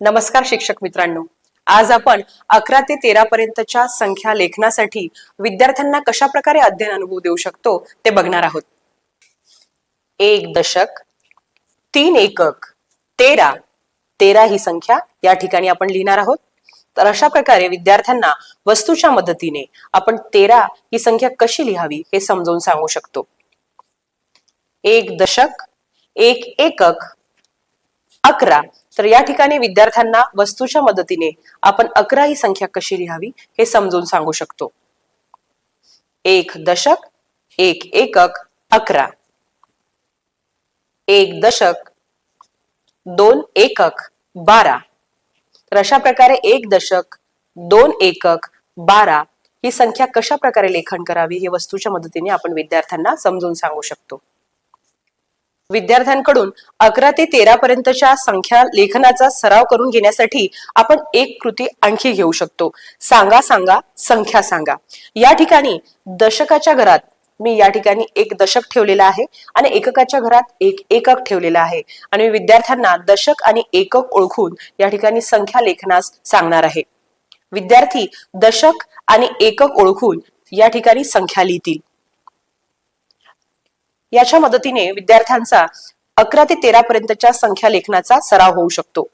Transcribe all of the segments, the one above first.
नमस्कार शिक्षक मित्रांनो. आज आपण अकरा ते तेरा पर्यंतच्या संख्या लेखनासाठी विद्यार्थ्यांना कशा प्रकारे अध्ययन अनुभव देऊ शकतो ते बघणार आहोत. एक दशक तीन एकक तेरा. तेरा ही संख्या या ठिकाणी आपण लिहिणार आहोत. तर अशा प्रकारे विद्यार्थ्यांना वस्तूच्या मदतीने आपण तेरा ही संख्या कशी लिहावी हे समजावून सांगू शकतो. एक दशक एक एकक अकरा. तर या ठिकाणी विद्यार्थ्यांना वस्तूच्या मदतीने आपण अकरा ही संख्या कशी लिहावी हे समजून सांगू शकतो. एक दशक एक एकक अकरा. एक दशक दोन एकक बारा. तर अशा प्रकारे एक दशक दोन एकक बारा ही संख्या कशा प्रकारे लेखन करावी हे वस्तूच्या मदतीने आपण विद्यार्थ्यांना समजून सांगू शकतो. विद्यार्थ्यांकडून अकरा ते तेरा पर्यंतच्या संख्या लेखनाचा सराव करून घेण्यासाठी आपण एक कृती आणखी घेऊ शकतो. सांगा सांगा संख्या सांगा. या ठिकाणी दशकाच्या घरात मी या ठिकाणी एक दशक ठेवलेला आहे आणि एककाच्या घरात एक एकक ठेवलेला आहे. आणि मी विद्यार्थ्यांना दशक आणि एकक ओळखून या ठिकाणी संख्या लेखनास सांगणार आहे. विद्यार्थी दशक आणि एकक ओळखून या ठिकाणी संख्या लिहितील. याच्या मदतीने विद्यार्थ्यांचा अकरा ते तेरा पर्यंतच्या संख्या लेखनाचा सराव होऊ शकतो.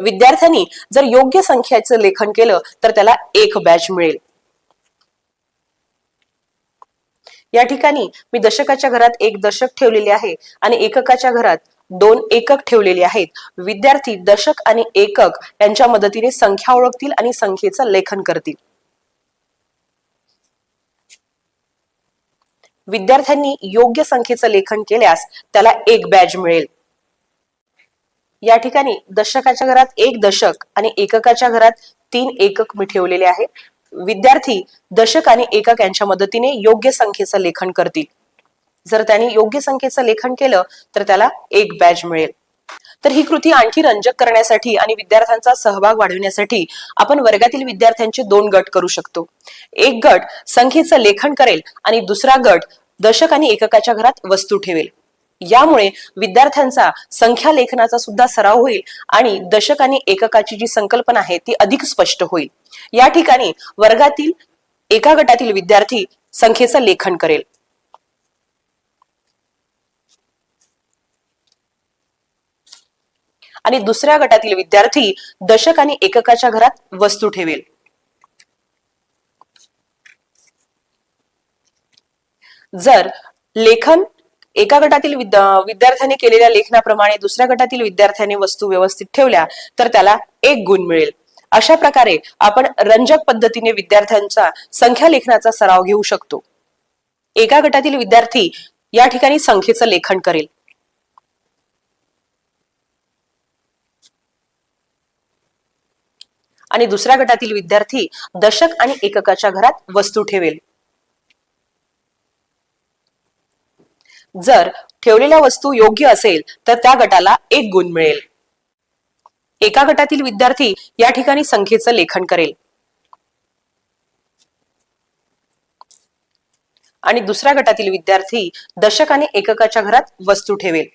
विद्यार्थ्यांनी जर योग्य संख्याचं लेखन केलं तर त्याला एक बॅच मिळेल. या ठिकाणी मी दशकाच्या घरात एक दशक ठेवलेले आहे आणि एककाच्या घरात दोन एकक ठेवलेले आहेत. विद्यार्थी दशक आणि एकक यांच्या मदतीने संख्या ओळखतील आणि संख्येचं लेखन करतील. विद्यार्थ्यांनी योग्य संख्येचं लेखन केल्यास त्याला एक बॅज मिळेल. या ठिकाणी दशकाच्या घरात एक दशक आणि एककाच्या घरात तीन एकक मी ठेवलेले आहे. विद्यार्थी दशक आणि एकक यांच्या मदतीने योग्य संख्येचं लेखन करतील. जर त्यांनी योग्य संख्येचं लेखन केलं तर त्याला एक बॅज मिळेल. तर ही कृती आणखी रंजक करण्यासाठी आणि विद्यार्थ्यांचा सहभाग वाढवण्यासाठी आपण वर्गातील विद्यार्थ्यांचे दोन गट करू शकतो. एक गट संख्येचं लेखन करेल आणि दुसरा गट दशक आणि एककाच्या घरात वस्तू ठेवेल. यामुळे विद्यार्थ्यांचा संख्या लेखनाचा सुद्धा सराव होईल आणि दशक आणि एककाची जी संकल्पना आहे ती अधिक स्पष्ट होईल. या ठिकाणी वर्गातील एका गटातील विद्यार्थी संख्येचं लेखन करेल. आणि दुसऱ्या गटातील विद्यार्थी दशक आणि एककाच्या घरात वस्तू ठेवेल. जर लेखन एका गटातील विद्यार्थ्याने केलेल्या लेखनाप्रमाणे दुसऱ्या गटातील विद्यार्थ्याने वस्तू व्यवस्थित ठेवल्या तर त्याला एक गुण मिळेल. अशा प्रकारे आपण रंजक पद्धतीने विद्यार्थ्यांचा संख्या लेखनाचा सराव घेऊ शकतो. एका गटातील विद्यार्थी या ठिकाणी संख्येचं लेखन करेल. आणि दुसऱ्या गटातील विद्यार्थी दशक आणि एककाच्या घरात वस्तू ठेवेल. जर ठेवलेल्या वस्तू योग्य असेल तर त्या गटाला एक गुण मिळेल. एका गटातील विद्यार्थी या ठिकाणी संख्येचं लेखन करेल. आणि दुसऱ्या गटातील विद्यार्थी दशक आणि एककाच्या घरात वस्तू ठेवेल.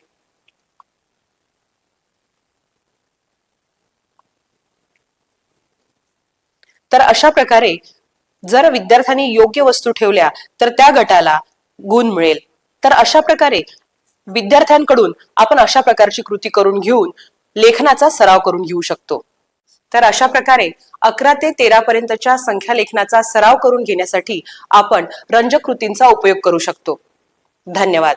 तर अशा प्रकारे जर विद्यार्थ्यांनी योग्य वस्तू ठेवल्या तर त्या गटाला गुण मिळेल. तर अशा प्रकारे विद्यार्थ्यांकडून आपण अशा प्रकारची कृती करून घेऊन लेखनाचा सराव करून घेऊ शकतो. तर अशा प्रकारे अकरा ते तेरा पर्यंतच्या संख्या लेखनाचा सराव करून घेण्यासाठी आपण रंजक कृतींचा उपयोग करू शकतो. धन्यवाद.